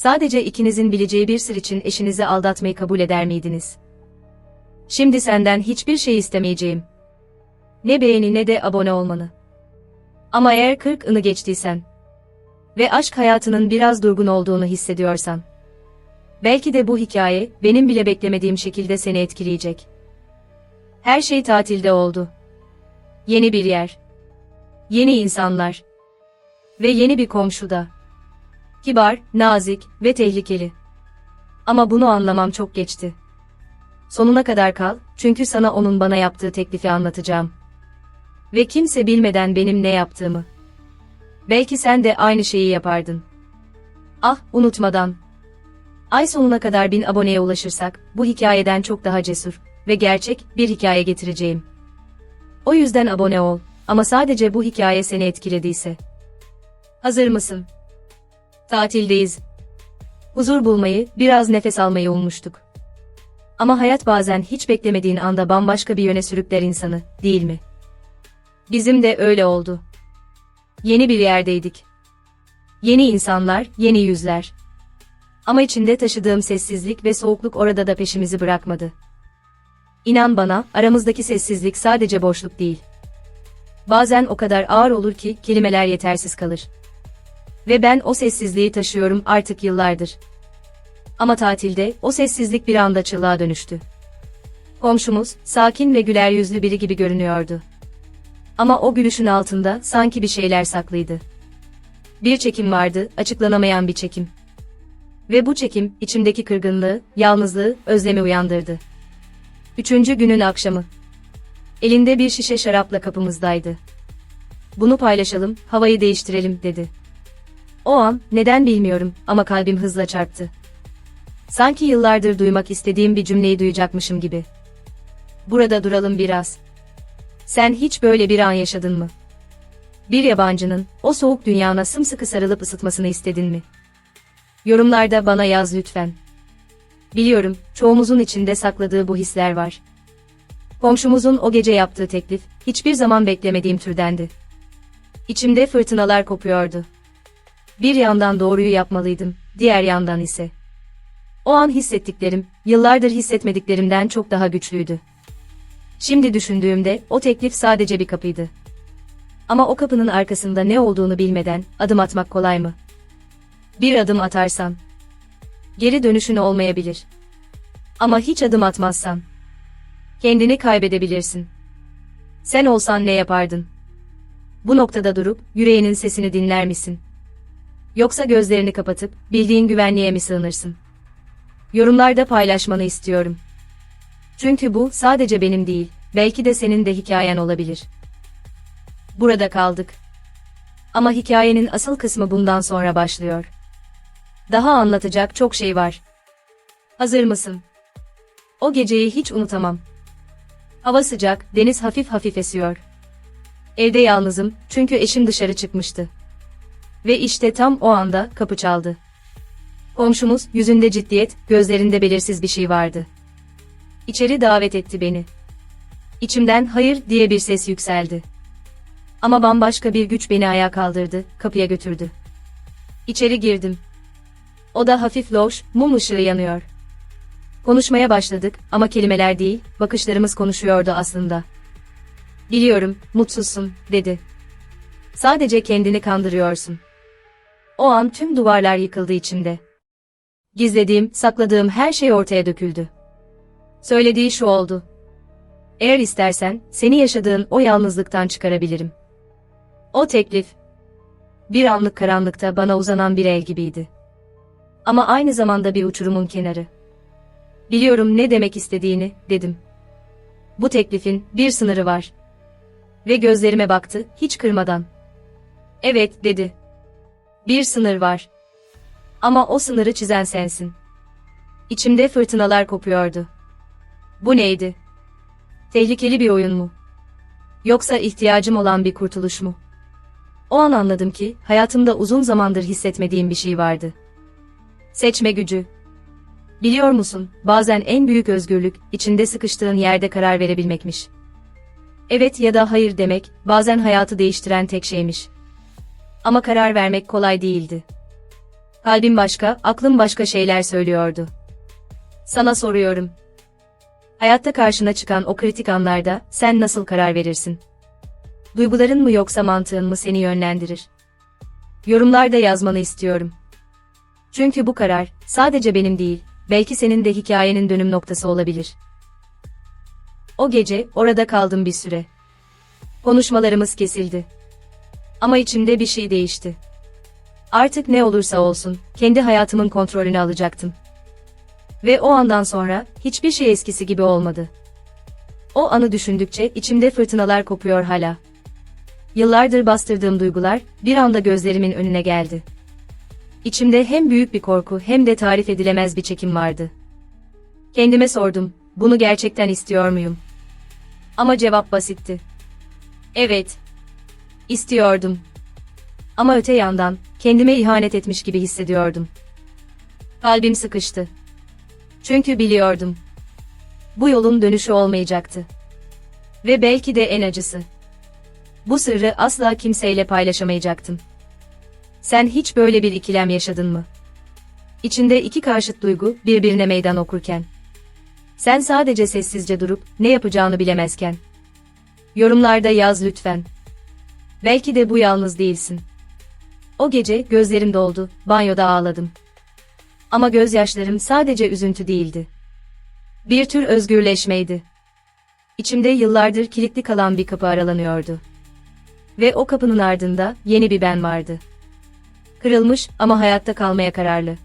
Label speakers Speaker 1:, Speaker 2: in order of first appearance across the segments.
Speaker 1: Sadece ikinizin bileceği bir sır için eşinizi aldatmayı kabul eder miydiniz? Şimdi senden hiçbir şey istemeyeceğim. Ne beğeni ne de abone olmanı. Ama eğer 40 ını geçtiysen ve aşk hayatının biraz durgun olduğunu hissediyorsan, belki de bu hikaye benim bile beklemediğim şekilde seni etkileyecek. Her şey tatilde oldu. Yeni bir yer. Yeni insanlar. Ve yeni bir komşu da. Kibar, nazik ve tehlikeli. Ama bunu anlamam çok geçti. Sonuna kadar kal, çünkü sana onun bana yaptığı teklifi anlatacağım. Ve kimse bilmeden benim ne yaptığımı. Belki sen de aynı şeyi yapardın. Ah, unutmadan. Ay sonuna kadar bin aboneye ulaşırsak, bu hikayeden çok daha cesur ve gerçek bir hikaye getireceğim. O yüzden abone ol, ama sadece bu hikaye seni etkilediyse. Hazır mısın? Tatildeyiz. Huzur bulmayı, biraz nefes almayı ummuştuk. Ama hayat bazen hiç beklemediğin anda bambaşka bir yöne sürükler insanı, değil mi? Bizim de öyle oldu. Yeni bir yerdeydik. Yeni insanlar, yeni yüzler. Ama içinde taşıdığım sessizlik ve soğukluk orada da peşimizi bırakmadı. İnan bana, aramızdaki sessizlik sadece boşluk değil. Bazen o kadar ağır olur ki kelimeler yetersiz kalır. Ve ben o sessizliği taşıyorum artık yıllardır. Ama tatilde o sessizlik bir anda çığlığa dönüştü. Komşumuz, sakin ve güler yüzlü biri gibi görünüyordu. Ama o gülüşün altında sanki bir şeyler saklıydı. Bir çekim vardı, açıklanamayan bir çekim. Ve bu çekim, içimdeki kırgınlığı, yalnızlığı, özlemi uyandırdı. Üçüncü günün akşamı. Elinde bir şişe şarapla kapımızdaydı. Bunu paylaşalım, havayı değiştirelim, dedi. O an, neden bilmiyorum ama kalbim hızla çarptı. Sanki yıllardır duymak istediğim bir cümleyi duyacakmışım gibi. Burada duralım biraz. Sen hiç böyle bir an yaşadın mı? Bir yabancının, o soğuk dünyana sımsıkı sarılıp ısıtmasını istedin mi? Yorumlarda bana yaz lütfen. Biliyorum, çoğumuzun içinde sakladığı bu hisler var. Komşumuzun o gece yaptığı teklif, hiçbir zaman beklemediğim türdendi. İçimde fırtınalar kopuyordu. Bir yandan doğruyu yapmalıydım, diğer yandan ise. O an hissettiklerim, yıllardır hissetmediklerimden çok daha güçlüydü. Şimdi düşündüğümde, o teklif sadece bir kapıydı. Ama o kapının arkasında ne olduğunu bilmeden, adım atmak kolay mı? Bir adım atarsan, geri dönüşün olmayabilir. Ama hiç adım atmazsan, kendini kaybedebilirsin. Sen olsan ne yapardın? Bu noktada durup, yüreğinin sesini dinler misin? Yoksa gözlerini kapatıp, bildiğin güvenliğe mi sığınırsın? Yorumlarda paylaşmanı istiyorum. Çünkü bu sadece benim değil, belki de senin de hikayen olabilir. Burada kaldık. Ama hikayenin asıl kısmı bundan sonra başlıyor. Daha anlatacak çok şey var. Hazır mısın? O geceyi hiç unutamam. Hava sıcak, deniz hafif hafif esiyor. Evde yalnızım, çünkü eşim dışarı çıkmıştı. Ve işte tam o anda kapı çaldı. Komşumuz, yüzünde ciddiyet, gözlerinde belirsiz bir şey vardı. İçeri davet etti beni. İçimden hayır diye bir ses yükseldi. Ama bambaşka bir güç beni ayağa kaldırdı, kapıya götürdü. İçeri girdim. Oda hafif loş, mum ışığı yanıyor. Konuşmaya başladık ama kelimeler değil, bakışlarımız konuşuyordu aslında. Biliyorum, mutsuzsun, dedi. Sadece kendini kandırıyorsun. O an tüm duvarlar yıkıldı içimde. Gizlediğim, sakladığım her şey ortaya döküldü. Söylediği şu oldu. Eğer istersen, seni yaşadığın o yalnızlıktan çıkarabilirim. O teklif, bir anlık karanlıkta bana uzanan bir el gibiydi. Ama aynı zamanda bir uçurumun kenarı. Biliyorum ne demek istediğini, dedim. Bu teklifin bir sınırı var. Ve gözlerime baktı, hiç kırmadan. Evet, dedi. Bir sınır var. Ama o sınırı çizen sensin. İçimde fırtınalar kopuyordu. Bu neydi? Tehlikeli bir oyun mu? Yoksa ihtiyacım olan bir kurtuluş mu? O an anladım ki, hayatımda uzun zamandır hissetmediğim bir şey vardı. Seçme gücü. Biliyor musun, bazen en büyük özgürlük, içinde sıkıştığın yerde karar verebilmekmiş. Evet ya da hayır demek, bazen hayatı değiştiren tek şeymiş. Ama karar vermek kolay değildi. Kalbim başka, aklım başka şeyler söylüyordu. Sana soruyorum. Hayatta karşına çıkan o kritik anlarda sen nasıl karar verirsin? Duyguların mı yoksa mantığın mı seni yönlendirir? Yorumlarda yazmanı istiyorum. Çünkü bu karar sadece benim değil, belki senin de hikayenin dönüm noktası olabilir. O gece orada kaldım bir süre. Konuşmalarımız kesildi. Ama içimde bir şey değişti. Artık ne olursa olsun, kendi hayatımın kontrolünü alacaktım. Ve o andan sonra, hiçbir şey eskisi gibi olmadı. O anı düşündükçe içimde fırtınalar kopuyor hala. Yıllardır bastırdığım duygular, bir anda gözlerimin önüne geldi. İçimde hem büyük bir korku hem de tarif edilemez bir çekim vardı. Kendime sordum, bunu gerçekten istiyor muyum? Ama cevap basitti. Evet. İstiyordum. Ama öte yandan, kendime ihanet etmiş gibi hissediyordum. Kalbim sıkıştı. Çünkü biliyordum. Bu yolun dönüşü olmayacaktı. Ve belki de en acısı. Bu sırrı asla kimseyle paylaşamayacaktım. Sen hiç böyle bir ikilem yaşadın mı? İçinde iki karşıt duygu birbirine meydan okurken. Sen sadece sessizce durup ne yapacağını bilemezken. Yorumlarda yaz lütfen. Belki de bu yalnız değilsin. O gece gözlerim doldu, banyoda ağladım. Ama gözyaşlarım sadece üzüntü değildi. Bir tür özgürleşmeydi. İçimde yıllardır kilitli kalan bir kapı aralanıyordu. Ve o kapının ardında yeni bir ben vardı. Kırılmış ama hayatta kalmaya kararlı.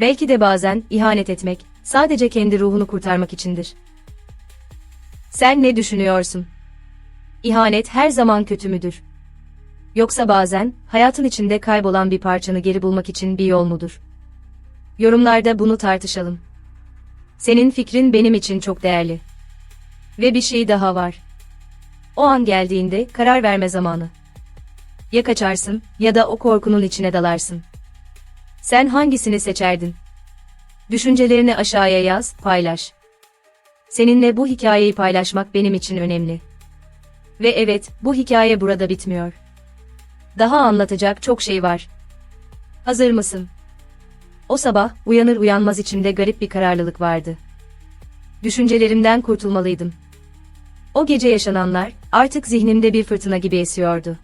Speaker 1: Belki de bazen ihanet etmek sadece kendi ruhunu kurtarmak içindir. Sen ne düşünüyorsun? İhanet her zaman kötü müdür? Yoksa bazen hayatın içinde kaybolan bir parçanı geri bulmak için bir yol mudur? Yorumlarda bunu tartışalım. Senin fikrin benim için çok değerli. Ve bir şey daha var. O an geldiğinde karar verme zamanı. Ya kaçarsın ya da o korkunun içine dalarsın. Sen hangisini seçerdin? Düşüncelerini aşağıya yaz, paylaş. Seninle bu hikayeyi paylaşmak benim için önemli. Ve evet, bu hikaye burada bitmiyor. Daha anlatacak çok şey var. Hazır mısın? O sabah, uyanır uyanmaz içimde garip bir kararlılık vardı. Düşüncelerimden kurtulmalıydım. O gece yaşananlar, artık zihnimde bir fırtına gibi esiyordu.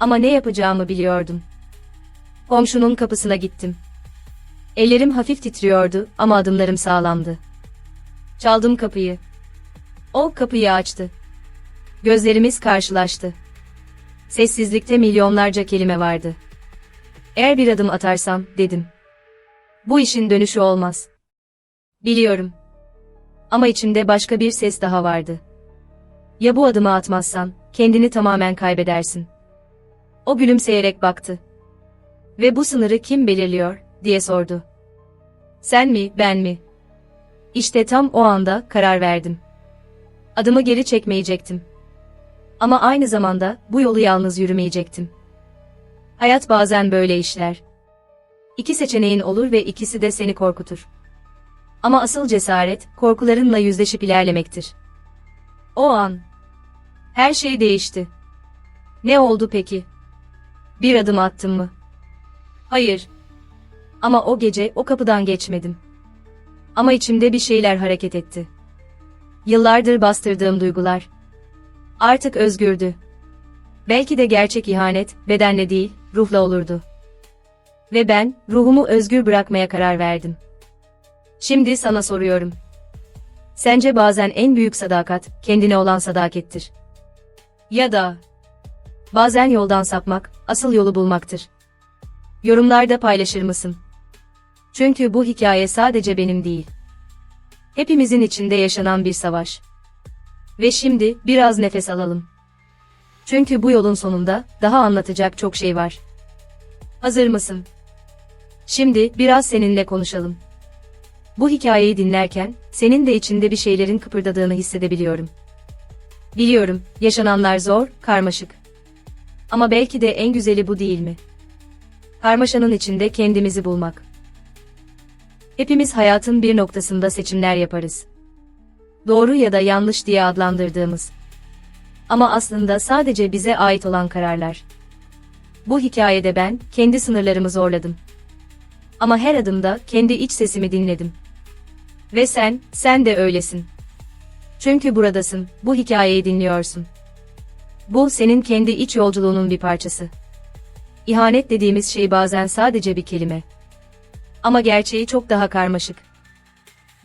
Speaker 1: Ama ne yapacağımı biliyordum. Komşunun kapısına gittim. Ellerim hafif titriyordu ama adımlarım sağlamdı. Çaldım kapıyı. O kapıyı açtı. Gözlerimiz karşılaştı. Sessizlikte milyonlarca kelime vardı. Eğer bir adım atarsam, dedim. Bu işin dönüşü olmaz. Biliyorum. Ama içimde başka bir ses daha vardı. Ya bu adımı atmazsan, kendini tamamen kaybedersin. O gülümseyerek baktı. Ve bu sınırı kim belirliyor, diye sordu. Sen mi, ben mi? İşte tam o anda karar verdim. Adımı geri çekmeyecektim. Ama aynı zamanda bu yolu yalnız yürümeyecektim. Hayat bazen böyle işler. İki seçeneğin olur ve ikisi de seni korkutur. Ama asıl cesaret, korkularınla yüzleşip ilerlemektir. O an. Her şey değişti. Ne oldu peki? Bir adım attım mı? Hayır. Ama o gece o kapıdan geçmedim. Ama içimde bir şeyler hareket etti. Yıllardır bastırdığım duygular. Artık özgürdü. Belki de gerçek ihanet, bedenle değil, ruhla olurdu. Ve ben, ruhumu özgür bırakmaya karar verdim. Şimdi sana soruyorum. Sence bazen en büyük sadakat, kendine olan sadakettir. Ya da, bazen yoldan sapmak, asıl yolu bulmaktır. Yorumlarda paylaşır mısın? Çünkü bu hikaye sadece benim değil. Hepimizin içinde yaşanan bir savaş. Ve şimdi biraz nefes alalım. Çünkü bu yolun sonunda daha anlatacak çok şey var. Hazır mısın? Şimdi biraz seninle konuşalım. Bu hikayeyi dinlerken senin de içinde bir şeylerin kıpırdadığını hissedebiliyorum. Biliyorum, yaşananlar zor, karmaşık. Ama belki de en güzeli bu değil mi? Karmaşanın içinde kendimizi bulmak. Hepimiz hayatın bir noktasında seçimler yaparız. Doğru ya da yanlış diye adlandırdığımız. Ama aslında sadece bize ait olan kararlar. Bu hikayede ben kendi sınırlarımı zorladım. Ama her adımda kendi iç sesimi dinledim. Ve sen, sen de öylesin. Çünkü buradasın, bu hikayeyi dinliyorsun. Bu senin kendi iç yolculuğunun bir parçası. İhanet dediğimiz şey bazen sadece bir kelime. Ama gerçeği çok daha karmaşık.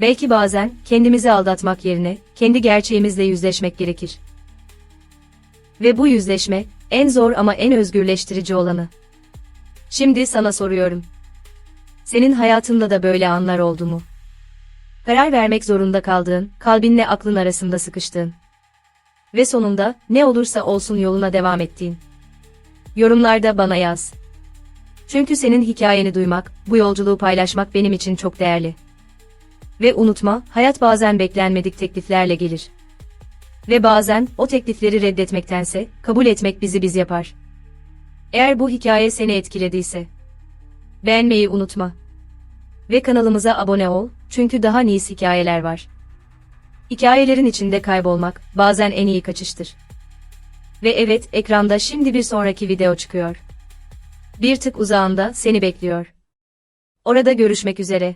Speaker 1: Belki bazen kendimizi aldatmak yerine kendi gerçeğimizle yüzleşmek gerekir. Ve bu yüzleşme en zor ama en özgürleştirici olanı. Şimdi sana soruyorum. Senin hayatında da böyle anlar oldu mu? Karar vermek zorunda kaldığın, kalbinle aklın arasında sıkıştığın. Ve sonunda ne olursa olsun yoluna devam ettiğin. Yorumlarda bana yaz. Çünkü senin hikayeni duymak, bu yolculuğu paylaşmak benim için çok değerli. Ve unutma, hayat bazen beklenmedik tekliflerle gelir. Ve bazen o teklifleri reddetmektense kabul etmek bizi biz yapar. Eğer bu hikaye seni etkilediyse beğenmeyi unutma. Ve kanalımıza abone ol çünkü daha nice hikayeler var. Hikayelerin içinde kaybolmak bazen en iyi kaçıştır. Ve evet ekranda şimdi bir sonraki video çıkıyor. Bir tık uzağında seni bekliyor. Orada görüşmek üzere.